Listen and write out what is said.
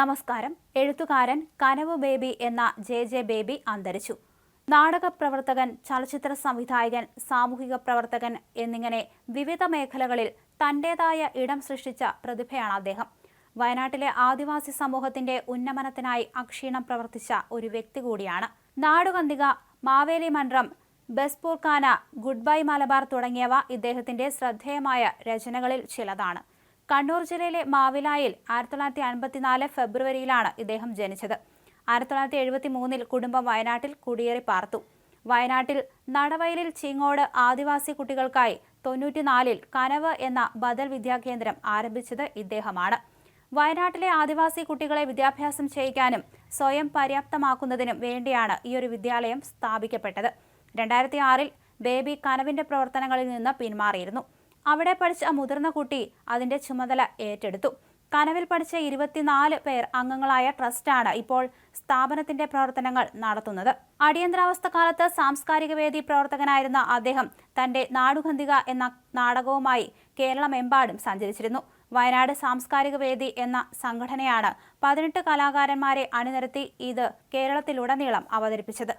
നമസ്കാരം. എഴുത്തുകാരൻ കനവ് ബേബി എന്ന ജെ ജെ ബേബി അന്തരിച്ചു. നാടക പ്രവർത്തകൻ ചലച്ചിത്ര സംവിധായകൻ സാമൂഹിക പ്രവർത്തകൻ എന്നിങ്ങനെ വിവിധ മേഖലകളിൽ തന്റേതായ ഇടം സൃഷ്ടിച്ച പ്രതിഭയാണ് അദ്ദേഹം. വയനാട്ടിലെ ആദിവാസി സമൂഹത്തിന്റെ ഉന്നമനത്തിനായി അക്ഷീണം പ്രവർത്തിച്ച ഒരു വ്യക്തി കൂടിയാണ്. നാടുകന്തിക മാവേലി മന്ത്രം ബസ്പൂർക്കാന ഗുഡ് ബൈ മലബാർ തുടങ്ങിയവ ഇദ്ദേഹത്തിന്റെ ശ്രദ്ധേയമായ രചനകളിൽ ചിലതാണ്. കണ്ണൂർ ജില്ലയിലെ മാവിലായിൽ ആയിരത്തി തൊള്ളായിരത്തി അൻപത്തിനാല് ഫെബ്രുവരിയിലാണ് ഇദ്ദേഹം ജനിച്ചത്. ആയിരത്തി തൊള്ളായിരത്തി എഴുപത്തി മൂന്നിൽ കുടുംബം വയനാട്ടിൽ കുടിയേറി പാർത്തു. വയനാട്ടിൽ നടവയലിൽ ചിങ്ങോട് ആദിവാസി കുട്ടികൾക്കായി തൊണ്ണൂറ്റിനാലിൽ കനവ് എന്ന ബദൽ വിദ്യാകേന്ദ്രം ആരംഭിച്ചത് ഇദ്ദേഹമാണ്. വയനാട്ടിലെ ആദിവാസി കുട്ടികളെ വിദ്യാഭ്യാസം ചെയ്യിക്കാനും സ്വയം പര്യാപ്തമാക്കുന്നതിനും വേണ്ടിയാണ് ഈ ഒരു വിദ്യാലയം സ്ഥാപിക്കപ്പെട്ടത്. രണ്ടായിരത്തി ആറിൽ ബേബി കനവിന്റെ പ്രവർത്തനങ്ങളിൽ നിന്ന് പിന്മാറിയിരുന്നു. അവിടെ പഠിച്ച മുതിർന്ന കുട്ടി അതിന്റെ ചുമതല ഏറ്റെടുത്തു. കനവിൽ പഠിച്ച ഇരുപത്തിനാല് പേർ അംഗങ്ങളായ ട്രസ്റ്റാണ് ഇപ്പോൾ സ്ഥാപനത്തിന്റെ പ്രവർത്തനങ്ങൾ നടത്തുന്നത്. അടിയന്തരാവസ്ഥ കാലത്ത് സാംസ്കാരിക വേദി പ്രവർത്തകനായിരുന്ന അദ്ദേഹം തന്റെ നാടുഗന്ധിക എന്ന നാടകവുമായി കേരളമെമ്പാടും സഞ്ചരിച്ചിരുന്നു. വയനാട് സാംസ്കാരിക വേദി എന്ന സംഘടനയാണ് പതിനെട്ട് കലാകാരന്മാരെ അണിനിരത്തി ഇത് കേരളത്തിലുടനീളം അവതരിപ്പിച്ചത്.